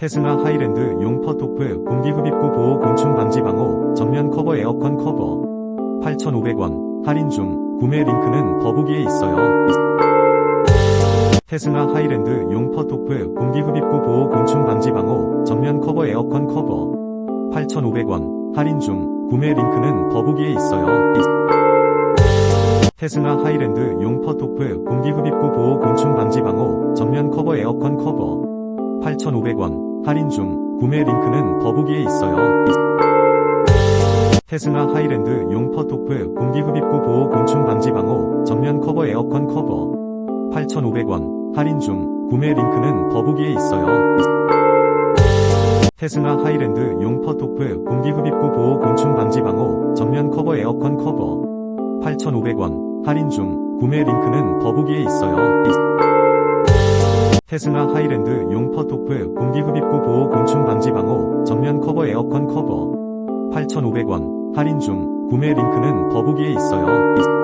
테슬라 하이랜드 용퍼토프 공기흡입구 보호 곤충 방지 방호 전면 커버 에어컨 커버. 8,500원. 할인 중. 구매 링크는 더보기에 있어요. 테슬라 하이랜드 용퍼토프 공기흡입구 보호 곤충 방지 방호 전면 커버 에어컨 커버. 8,500원. 할인 중. 구매 링크는 더보기에 있어요. 테슬라 하이랜드 용퍼토프 공기흡입구 보호 곤충 방지 방호 전면 커버 에어컨 커버 8,500원. 할인 중. 구매 링크는 더보기에 있어요. 테슬라 하이랜드 용 퍼토프 공기 흡입구 보호 곤충 방지 방호 전면 커버 에어컨 커버. 8,500원. 할인 중. 구매 링크는 더보기에 있어요. 테슬라 하이랜드 용 퍼토프 공기 흡입구 보호 곤충 방지 방호 전면 커버 에어컨 커버. 8,500원. 할인 중. 구매 링크는 더보기에 있어요. 테슬라 하이랜드 용 커버 에어컨 커버. 8,500원. 할인 중. 구매 링크는 더보기에 있어요.